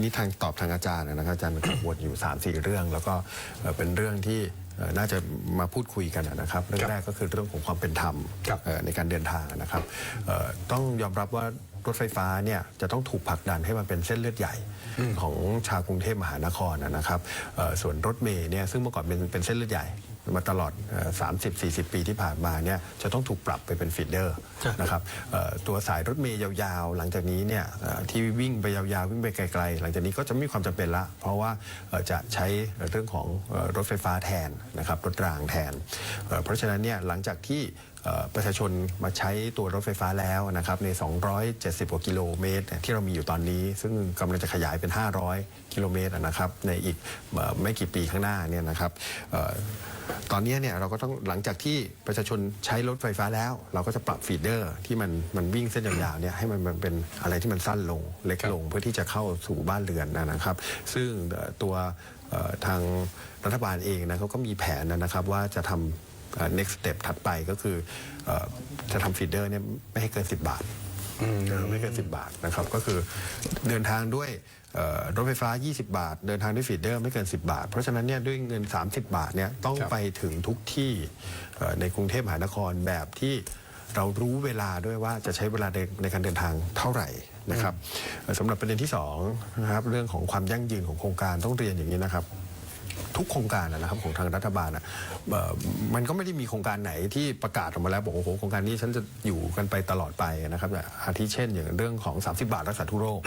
นี่ทางตอบทางอาจารย์นะครับอาจารย์กังวลอยู่3ามสี่เรื่อง แล้วก็เอ่อเป็นเรื่องที่เอ่อน่าจะมาพูดคุยกันนะครับเรื่องแรกก็คือเรื่องของความเป็นธรรมครับเอ่อในการเดินทางนะครับเอ่อต้องยอมรับว่ารถไฟฟ้าเนี่ยจะต้องถูกผลักดันให้มันเป็นเส้นเลือดใหญ่ของชาวกรุงเทพมหานครนะครับเอ่อส่วนรถเมล์เนี่ยซึ่งเมื่อก่อนเป็นเป็นเส้นเลือดใหญ่ มาตลอดเอ่อ30-40 ปีที่ผ่านมาเนี่ยจะต้องถูกปรับไปเป็นฟีดเดอร์ครับนะครับเอ่อตัวสายรถเมย์ยาวๆ หลังจากนี้เนี่ยเอ่อที่วิ่งไปยาวๆ วิ่งไปไกลๆ หลังจากนี้ก็จะไม่มีความจำเป็นละ เพราะว่าเอ่อจะใช้เรื่องของเอ่อรถไฟฟ้าแทนนะครับรถรางแทนเอ่อเพราะฉะนั้นเนี่ยหลังจากที่เอ่อ ประชาชนมาใช้ตัวรถไฟฟ้าแล้วนะครับใน 270 กว่ากิโลเมตร ที่เรามีอยู่ตอนนี้ ซึ่งกำลังจะขยายเป็น 500 กิโลเมตรนะครับในอีกไม่กี่ปีข้างหน้าเนี่ยนะครับตอนนี้เนี่ยเราก็ต้องหลังจากที่ประชาชนใช้รถไฟฟ้าแล้ว เราก็จะปรับฟีดเดอร์ที่มันมันวิ่งเส้นยาวๆเนี่ยให้มันมันเป็นอะไรที่มันสั้นลงเล็กลง เพื่อที่จะเข้าสู่บ้านเรือนนะครับ ซึ่งตัวทางรัฐบาลเองนะเขาก็มีแผนนะครับว่าจะทำเอ่อ next step ถัดไปก็คือเอ่อจะทำฟีดเดอร์เนี่ยไม่ให้เกิน 10 บาทเออไม่เกิน 10 บาทนะครับก็คือเดินทางด้วยเอ่อรถไฟฟ้า 20 บาท เดินทางด้วยฟีดเดอร์ไม่เกิน 10 บาท เพราะฉะนั้นเนี่ยด้วยเงิน 30 บาทเนี่ยต้องครับ ไปถึงทุกที่เอ่อในกรุงเทพมหานครแบบที่เรารู้เวลาด้วยว่าจะใช้เวลาในในการเดินทางเท่าไหร่นะครับเอ่อสำหรับประเด็นที่2นะครับเรื่องของความยั่งยืนของโครงการต้องเรียนอย่างนี้นะครับ ทุกโครงการนะครับของทางรัฐบาลอะเอ่อมันก็ไม่ได้มีโครงการไหนที่ประกาศออกมาแล้วบอกโอ้โหโครงการนี้ฉันจะอยู่กันไปตลอดไปนะครับแต่อาทิเช่นอย่างเรื่องของ 30 บาทรักษาทุกโรค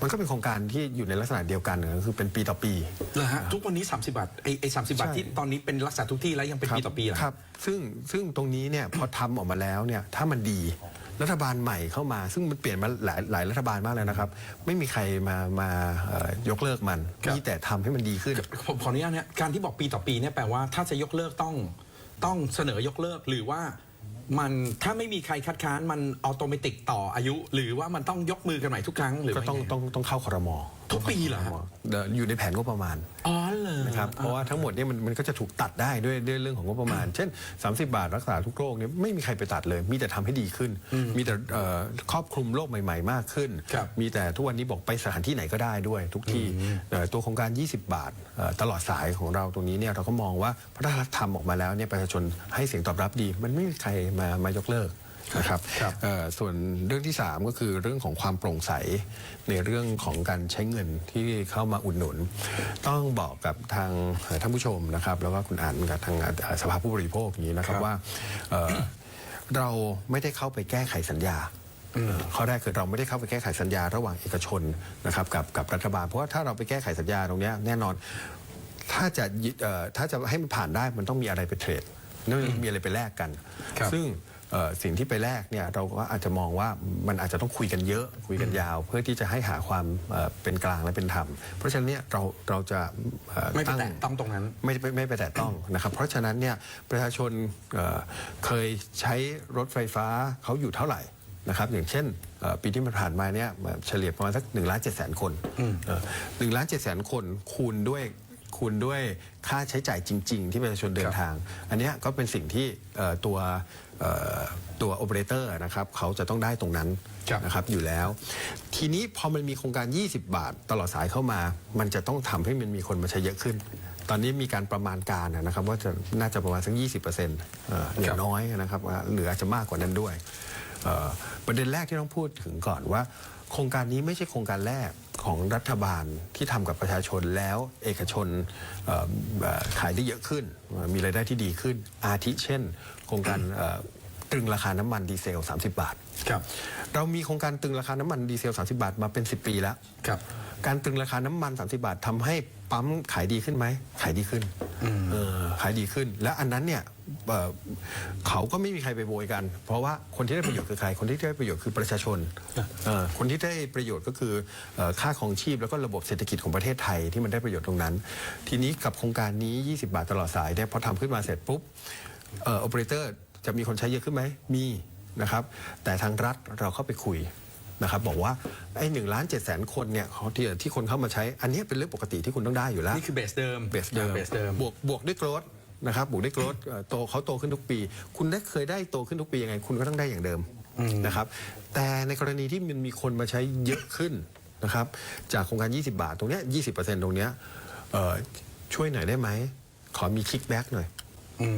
มันก็เป็นโครงการที่อยู่ในลักษณะเดียวกันก็คือเป็นปีต่อปีเหรอฮะทุกวันนี้ 30 บาทไอ้ไอ้สาบาทใช่ที่ตอนนี้เป็นรักษาทุกที่แล้วยังเป็นปีต่อปีเหรอครับซึ่งซึ่งตรงนี้เนี่ยพอทำออกมาแล้วเนี่ยถ้ามันดี รัฐบาลใหม่เข้ามา ซึ่งมันเปลี่ยนมาหลายหลายรัฐบาลมากเลยนะครับ ไม่มีใครมามาเอ่อยกเลิกมันครับ มีแต่ทำให้มันดีขึ้น ผมขออนุญาตเนี่ยการที่บอกปีต่อปีเนี่ยแปลว่าถ้าจะยกเลิกต้องต้องเสนอยกเลิกหรือว่ามันถ้าไม่มีใครคัดค้านมันอัตโนมัติต่ออายุ หรือว่ามันต้องยกมือกันใหม่ทุกครั้งหรือก็ต้องว่าไต้องต้องเข้าครม ทุกปีเหรอฮะ เดี๋ยวอยู่ในแผนงบประมาณอ๋อเลยนะครับเพราะว่าทั้งหมดเนี่ยมันมันก็จะถูกตัดได้ด้วยด้วยเรื่องของงบประมาณ เช่น 30 บาทรักษาทุกโรคเนี่ยไม่มีใครไปตัดเลย มีแต่ทำให้ดีขึ้น มีแต่เอ่อครอบคลุมโรคใหม่ ๆ มากขึ้น ครับ มีแต่ทุกวันนี้บอกไปสถานที่ไหนก็ได้ด้วย ทุกที่เอ่อตัวโครงการ 20 บาทเอ่อตลอดสายของเราตรงนี้เนี่ยเราก็มองว่าพระราชธรรมออกมาแล้วเนี่ยประชาชนให้เสียงตอบรับดี มันไม่มีใครมามายกเลิก นะครับครับเอ่อส่วนเรื่องที่ 3 ก็คือเรื่องของความโปร่งใสในเรื่องของการใช้เงินที่เข้ามาอุดหนุน ต้องบอกกับทางเอ่อท่านผู้ชมนะครับ แล้วก็คุณอ่านกับทางเอ่อสภาผู้บริโภคอย่างนี้นะครับครับว่าเอ่อเราไม่ได้เข้าไปแก้ไขสัญญาข้อแรกคือเราไม่ได้เข้าไปแก้ไขสัญญาระหว่างเอกชนนะครับกับกับรัฐบาล เพราะว่าถ้าเราไปแก้ไขสัญญาตรงเนี้ยแน่นอนถ้าจะยึดเอ่อถ้าจะให้มันผ่านได้มันต้องมีอะไรไปเทรดต้องมีอะไรไปแลกกันครับซึ่งเอ่อ สิ่งที่ไปแลกเนี่ยเราก็อาจจะมองว่ามันอาจจะต้องคุยกันเยอะคุยกันยาว เพื่อที่จะให้หาความเอ่อเป็นกลางและเป็นธรรม เพราะฉะนั้นเนี่ยเราเราจะเอ่อไม่ไปตั้งแตะต้องตรงนั้นไม่ไม่ไม่ไปแตะต้องนะครับ เพราะฉะนั้นเนี่ยประชาชนเอ่อเคยใช้รถไฟฟ้าเขาอยู่เท่าไหร่นะครับอย่างเช่นเอ่อปีที่มันผ่านมาเนี่ยเฉลี่ยประมาณสักหนึ่งล้านเจ็ดแสนคนหนึ่งล้านเจ็ดแสนคนคูณด้วย คูณด้วยค่าใช้จ่ายจริง ๆ ที่ประชาชนเดินทาง อันเนี้ยก็เป็นสิ่งที่เอ่อตัวเอ่อตัวโอเปอเรเตอร์นะครับเขาจะต้องได้ตรงนั้นครับนะครับอยู่แล้ว ทีนี้พอมันมีโครงการ 20 บาทตลอดสายเข้ามา มันจะต้องทำให้มันมีคนมาใช้เยอะขึ้น ตอนนี้มีการประมาณการนะครับว่าจะน่าจะประมาณสัก 20%เอ่ออย่างน้อยนะครับว่าหรืออาจจะมากกว่านั้นด้วยเอ่อประเด็นแรกที่ต้องพูดถึงก่อนว่า โครงการนี้ไม่ใช่โครงการแรก ของรัฐบาลที่ทำกับประชาชนแล้วเอกชนเอ่อเอ่อขายได้เยอะขึ้น มีรายได้ที่ดีขึ้น อาทิเช่น โครงการเอ่อตรึงราคาน้ำมันดีเซล 30 บาทครับเรามีโครงการตรึงราคาน้ำมันดีเซล 30 บาทมาเป็น 10 ปีแล้วครับการตรึงราคาน้ำมัน 30 บาททำให้ปั๊มขายดีขึ้นไหมขายดีขึ้น เออขายดีขึ้น และอันนั้นเนี่ยเอ่อเขาก็ไม่มีใครไปโวยกัน เพราะว่าคนที่ได้ประโยชน์คือใคร คนที่ได้ประโยชน์คือประชาชนเออคนที่ได้ประโยชน์ก็คือเอ่อค่าของชีพแล้วก็ระบบเศรษฐกิจของประเทศไทยที่มันได้ประโยชน์ตรงนั้น ทีนี้กับโครงการนี้ 20 บาทตลอดสายเนี่ยพอทำขึ้นมาเสร็จปุ๊บเอ่อโอเปอเรเตอร์จะมีคนใช้เยอะขึ้นไหมมีนะครับแต่ทางรัฐเราเข้าไปคุย นะครับบอกว่าไอ้หนึ่งล้านเจ็ดแสนคนเนี่ยเขาที่ที่คนเข้ามาใช้อันนี้เป็นเรื่องปกติที่คุณต้องได้อยู่แล้วนี่คือเบสเดิมเบสเดิมเบสเดิมบวกบวกด้วยโกรดนะครับบวกด้วยโกรดโตเขาโตขึ้นทุกปี คุณได้เคยได้โตขึ้นทุกปียังไง คุณก็ต้องได้อย่างเดิมนะครับแต่ในกรณีที่มันมีคนมาใช้เยอะขึ้นนะครับจากโครงการ 20 บาท ตรงเนี้ย20%ตรงเนี้ยเอ่อช่วยหน่อยได้ไหมขอมีคิกแบ็กหน่อย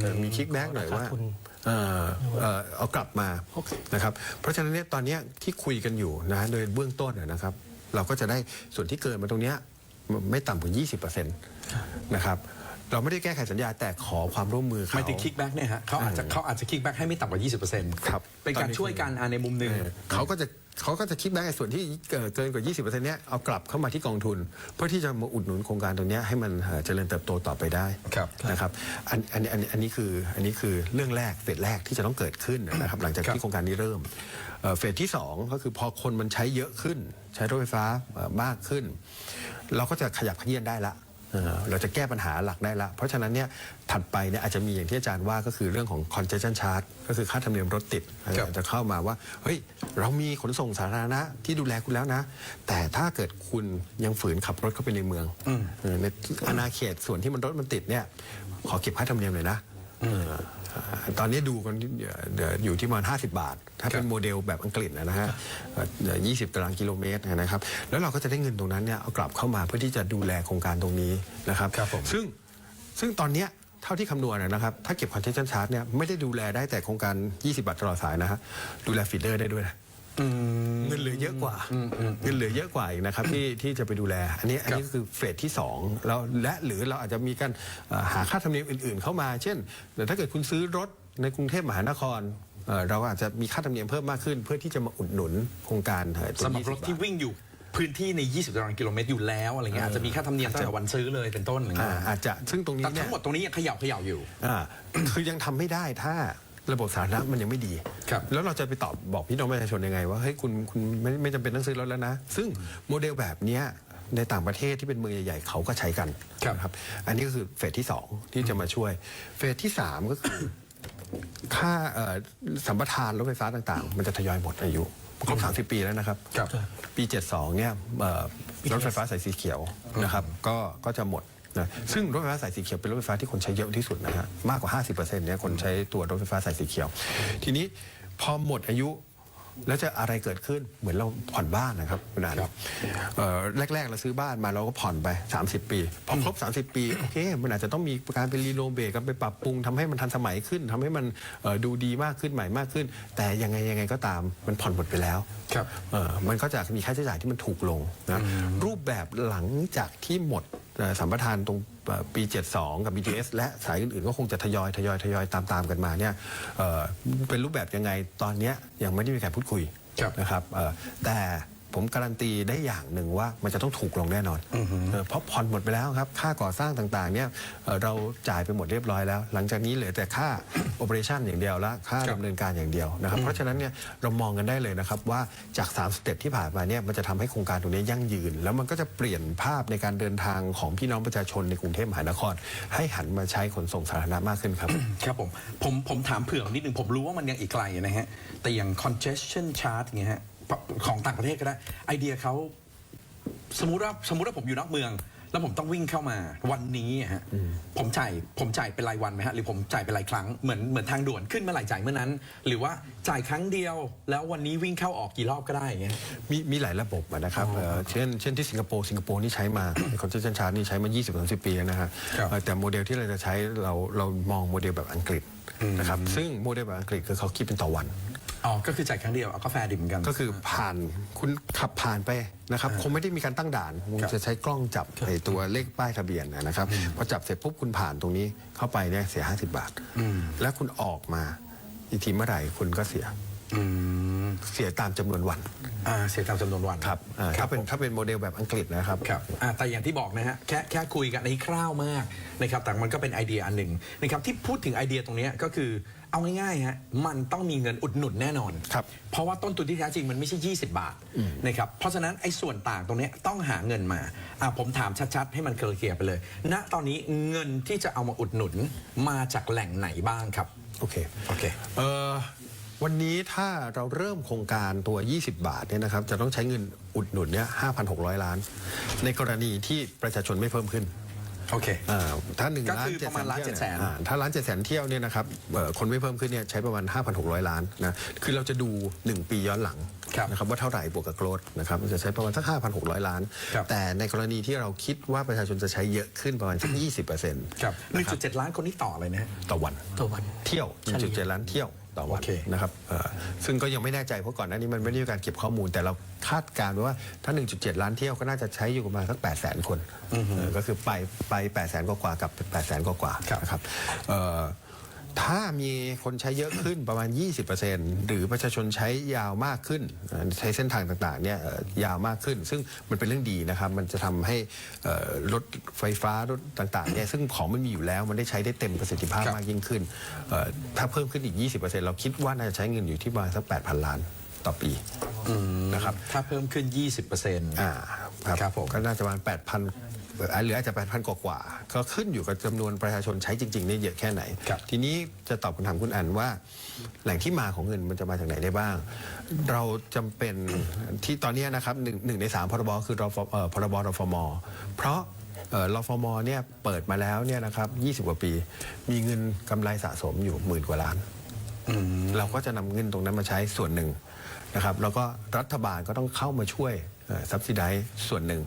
เออมีคิกแบ็กหน่อยว่าราคาทุน เอ่อเอ่อเอากลับมาโอเคนะครับเพราะฉะนั้นเนี่ยตอนเนี้ยที่คุยกันอยู่นะโดยเบื้องต้นนะนะครับ เราก็จะได้ส่วนที่เกินมาตรงเนี้ยไม่ต่ำกว่า20%นะครับ เราไม่ได้แก้ไขสัญญาแต่ขอความร่วมมือหเขามายถึงคิกแบ็กเนี่ยฮะเขาอาจจะเขาอาจจะคิกแบ็กให้ไม่ต่ำกว่า 20%ครับเป็นการช่วยกันอ่าในมุมหนึ่ง เออเขาก็จะเขาก็จะคิดแบ็กไอ้ส่วนที่เกินเกินกว่า 20%เนี้ยเอากลับเข้ามาที่กองทุน เพื่อที่จะมาอุดหนุนโครงการตรงเนี้ยให้มันเอ่อเจริญเติบโตต่อไปได้ครับ นะครับอันอันอันอันนี้คืออันนี้คือเรื่องแรกเฟสแรกที่จะต้องเกิดขึ้นนะครับหลังจากครับที่โครงการนี้เริ่มเอ่อเฟสที่ 2 ก็คือพอคนมันใช้เยอะขึ้น ใช้รถไฟฟ้าเอ่อมากขึ้น เราก็จะขยับขยื่นได้ละ เอ่อเราจะแก้ปัญหาหลักได้ละ เพราะฉะนั้นเนี่ยถัดไปเนี่ยอาจจะมีอย่างที่อาจารย์ว่าก็คือเรื่องของ congestion charge ก็คือค่าธรรมเนียมรถติดครับจะเข้ามาว่าเฮ้ยเรามีขนส่งสาธารณะที่ดูแลคุณแล้วนะ แต่ถ้าเกิดคุณยังฝืนขับรถเข้าไปในเมืองเออในอาณาเขตส่วนที่มันรถมันติดเนี่ยขอเก็บค่าธรรมเนียมเลยนะเออ ตอนนี้ดูกันเดี๋ยวอยู่ที่ประมาณ 50 บาท ถ้าเป็นโมเดลแบบอังกฤษนะฮะเอ่อ20 ตารางกิโลเมตรนะครับ แล้วเราก็จะได้เงินตรงนั้นเนี่ยเอากลับเข้ามาเพื่อที่จะดูแลโครงการตรงนี้นะครับครับผมซึ่งซึ่งตอนเนี้ยเท่าที่คำนวณนะครับ ถ้าเก็บคอนเทนต์ชาร์จเนี่ยไม่ได้ดูแลได้แต่โครงการ 20 บาทตลอดสายนะฮะดูแลฟีดเดอร์ได้ด้วยนะ เงินเหลือเยอะกว่าเงินเหลือเยอะกว่าอีกนะครับที่ที่จะไปดูแล อันนี้อันนี้คือเฟสที่2แล้วและหรือเราอาจจะมีการเอ่อหาค่าธรรมเนียมอื่น ๆ เข้ามา เช่นแต่ถ้าเกิดคุณซื้อรถในกรุงเทพมหานครเอ่อเราอาจจะมีค่าธรรมเนียมเพิ่มมากขึ้น เพื่อที่จะมาอุดหนุนโครงการเอ่อตัวสำหรับ20รถที่บาทวิ่งอยู่พื้นที่ใน 20ตารางกิโลเมตรอยู่แล้วอะไรเงี้ยอาจจะมีค่าธรรมเนียมตั้งแต่วันซื้อเลยเป็นต้นอะไรอ่าเงี้ยอาจจะซึ่งตรงนี้แต่เนี่ยทั้งหมดตรงนี้ยังเขย่าเขย่าอยู่อ่าคือยังทำไม่ได้ถ้า ระบบสาธารณะมันยังไม่ดี ครับแล้วเราจะไปตอบบอกพี่น้องประชาชนยังไง ว่าเฮ้ยคุณคุณไม่ไม่จำเป็นต้องซื้อรถแล้วนะ ซึ่งโมเดลแบบเนี้ยในต่างประเทศที่เป็นเมืองใหญ่ๆเขาก็ใช้กันครับ นะครับ อันนี้ก็คือเฟสที่ 2 ที่จะมาช่วย เฟสที่ 3 ก็คือ ค่าเอ่อสัมปทานรถไฟฟ้าต่างๆ มันจะทยอยหมดอายุครบ 30 ปีแล้วนะครับ ครับ ปี 72เนี่ยเอ่อรถไฟฟ้าสายสีเขียวนะครับ ก็ก็จะหมด นะซึ่งรถไฟฟ้าสายสีเขียวเป็นรถไฟฟ้าที่คนใช้เยอะที่สุดนะฮะมากกว่า 50%เนี่ยคนใช้ตัวรถไฟฟ้าสายสีเขียว ทีนี้พอหมดอายุแล้วจะอะไรเกิดขึ้นเหมือนเราผ่อนบ้านนะครับคุณอาเอ่อแรกๆเราซื้อบ้านมาเราก็ผ่อนไป 30 ปี พอครบ 30 ปีโอเคมันอาจจะต้องมีการไปรีโนเวทกันไปปรับปรุงทำให้มันทันสมัยขึ้นทำให้มันเอ่อดูดีมากขึ้นใหม่มากขึ้น แต่ยังไงยังไงก็ตามมันผ่อนหมดไปแล้วครับเอ่อมันก็จะมีค่าใช้จ่ายที่มันถูกลงนะรูปแบบหลังจากที่หมดเอ่อ สัมปทานตรงเอ่อปี 72 กับ BTS และสายอื่นๆ ก็คงจะทยอยทยอยทยอยตามๆกันมาเนี่ยเอ่อเป็นรูปแบบยังไงตอนเนี้ยยังไม่ได้มีการพูดคุยครับนะครับเอ่อแต่ ผมการันตีได้อย่างหนึ่งว่ามันจะต้องถูกลงแน่นอนเออเพราะผ่อนหมดไปแล้วครับ ค่าก่อสร้างต่างๆเนี่ยเอ่อเราจ่ายไปหมดเรียบร้อยแล้ว หลังจากนี้เหลือแต่ค่า operation อย่างเดียวและค่าครับดำเนินการอย่างเดียวนะครับ เพราะฉะนั้นเนี่ยเรามองกันได้เลยนะครับว่าจาก3สเต็ปที่ผ่านมาเนี่ยมันจะทำให้โครงการตรงนี้ยั่งยืน แล้วมันก็จะเปลี่ยนภาพในการเดินทางของพี่น้องประชาชนในกรุงเทพมหานคร ให้หันมาใช้ขนส่งสาธารณะมากขึ้นครับ ครับผมผมผมถามเผื่อนิดนึงผมรู้ว่ามันยังอีกไกลนะฮะ แต่อย่าง congestion chart เงี้ยฮะ ของต่างประเทศก็ได้ ไอเดียเขาสมมติว่าสมมติว่าผมอยู่นอกเมือง แล้วผมต้องวิ่งเข้ามาวันนี้อะฮะผมจ่ายผมจ่ายเป็นรายวันไหมฮะหรือผมจ่ายเป็นรายครั้งเหมือนเหมือนทางด่วนขึ้นเมื่อไหร่จ่ายเมื่อนั้น หรือว่าจ่ายครั้งเดียว แล้ววันนี้วิ่งเข้าออกกี่รอบก็ได้อย่างเงี้ย มีมีหลายระบบอะนะครับเอ่อเช่นเช่นที่สิงคโปร์สิงคโปร์นี่ใช้มา คอนเจนชาร์นี่ใช้มา 20-30 ปีแล้วนะฮะครับ เอ่อแต่โมเดลที่เราจะใช้เราเรามองโมเดลแบบอังกฤษนะครับซึ่งโมเดลแบบอังกฤษคือเขาคิดเป็นต่อวัน อ๋อ ก็คือจ่ายครั้งเดียวเอากาแฟดิบเหมือนกัน ก็คือผ่านคุณขับผ่านไปนะครับคงไม่ได้มีการตั้งด่านคงครับจะใช้กล้องจับไอ้ตัวเลขป้ายทะเบียนนะครับพอจับเสร็จปุ๊บคุณผ่านตรงนี้เข้าไปเนี่ยเสีย 50 บาท แล้วคุณออกมาอีกทีเมื่อไหร่คุณก็เสีย อืมเสียตามจำนวนวัน อ่าเสียตามจำนวนวันครับอ่าครัถ้าบเป็นถ้าเป็นโมเดลแบบอังกฤษนะครับ ครับอ่าแต่อย่างที่บอกนะฮะแค่แค่คุยกันในคร่าวมากนะครับแต่มันก็เป็นไอเดียอันหนึ่งนะครับที่พูดถึงไอเดียตรงเนี้ยก็คือเอาง่ายๆฮะมันต้องมีเงินอุดหนุนแน่นอน ครับ เพราะว่าต้นทุนที่แท้จริงมันไม่ใช่ 20 บาทนะครับ เพราะฉะนั้นไอ้ส่วนต่างตรงเนี้ยต้องหาเงินมาอ่าผมถามชัดๆ ให้มันเคลียร์ๆไปเลย ณ ตอนนี้เงินที่จะเอามาอุดหนุนมาจากแหล่งไหนบ้างครับ โอเค โอเค เอ่อ วันนี้ถ้าเราเริ่มโครงการตัว 20 บาทเนี่ยนะครับจะต้องใช้เงินอุดหนุนเนี่ย5,600 ล้าน ในกรณีที่ประชาชนไม่เพิ่มขึ้นโอเคอ่าถ้าหนึ่งก็ล้านคือเจ็ปดระมาณล้านแสนเจ็ดแสนอ่าถ้าล้านเจ็ดแสนเที่ยวเนี่ยนะครับเอ่อคนไม่เพิ่มขึ้นเนี่ยใช้ประมาณ 5,600 ล้านนะคือเราจะดู 1 ปีย้อนหลังครับนะครับว่าเท่าไหร่บวกกับโกรดนะครับมันจะใช้ประมาณสัก 5,600 ล้านครับแต่ในกรณีที่เราคิดว่าประชาชนจะใช้เยอะขึ้นประมาณสัก 20%ครับ1.7 ล้านคนนี้ต่ออะไรนะฮะต่อวันต่อวันเที่ยวเฉลี่ย1.7 ล้านเที่ยว ต่อวันโอเคนะครับเอ่อซึ่งก็ยังไม่แน่ใจเพราะก่อนหน้านี้มันไม่ได้มีการเก็บข้อมูล แต่เราคาดการณ์ไว้ว่าถ้า 1.7 ล้านเที่ยวก็น่าจะใช้อยู่ประมาณสัก 8 0 0 0 0 0 คนเออก็คือไปไป 8 0 0 0 0 0 กว่าๆกับ8 0 0 0 0 0 กว่าๆครับนะครับเอ่อ ถ้ามีคนใช้เยอะขึ้นประมาณ 20%หรือประชาชนใช้ยาวมากขึ้นเอ่อใช้เส้นทางต่างๆเนี่ยเอ่อยาวมากขึ้น ซึ่งมันเป็นเรื่องดีนะครับมันจะทำให้เอ่อรถไฟฟ้ารถต่างๆเนี่ยซึ่งของมันมีอยู่แล้วมันได้ใช้ได้เต็มประสิทธิภาพครับมากยิ่งขึ้นเอ่อถ้าเพิ่มขึ้นอีก 20%เราคิดว่าน่าจะใช้เงินอยู่ที่ประมาณสัก 8,000 ล้านต่อปีนะครับถ้าเพิ่มขึ้น 20%อ่าครับผมก็น่าจะประมาณ8,000เอ่อ หรืออาจจะ8,000กว่ากว่าๆก็ขึ้นอยู่กับจำนวนประชาชนใช้จริงๆเนี่ยเยอะแค่ไหน ครับ ทีนี้จะตอบคำถามคุณอันว่า แหล่งที่มาของเงินมันจะมาจากไหนได้บ้าง เราจำเป็น ที่ตอนนี้นะครับหนึ่งหนึ่งในสามพรบคือรฟเอ่อพรบรฟม เพราะเอ่อรฟมเนี่ยเปิดมาแล้วเนี่ยนะครับ20 กว่าปี มีเงินกำไรสะสมอยู่หมื่นกว่าล้าน เราก็จะนำเงินตรงนั้นมาใช้ส่วนหนึ่งนะครับแล้วก็รัฐบาลก็ต้องเข้ามาช่วยซับซิไดส่วนหนึ่ง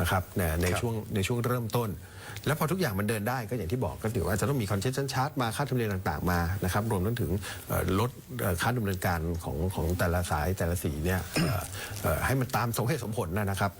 นะครับในในครับช่วงในช่วงเริ่มต้น แล้วพอทุกอย่างมันเดินได้ก็อย่างที่บอกก็ถือว่าจะต้องมีคอนเทนต์ชาร์จมาค่าธรรมเนียมต่างๆมานะครับรวมทั้งถึงเอ่อลดเอ่อค่าดำเนินการของของแต่ละสายแต่ละสีเนี่ยเอ่อเอ่อให้มันตามสมเหตุสมผลนะนะครับ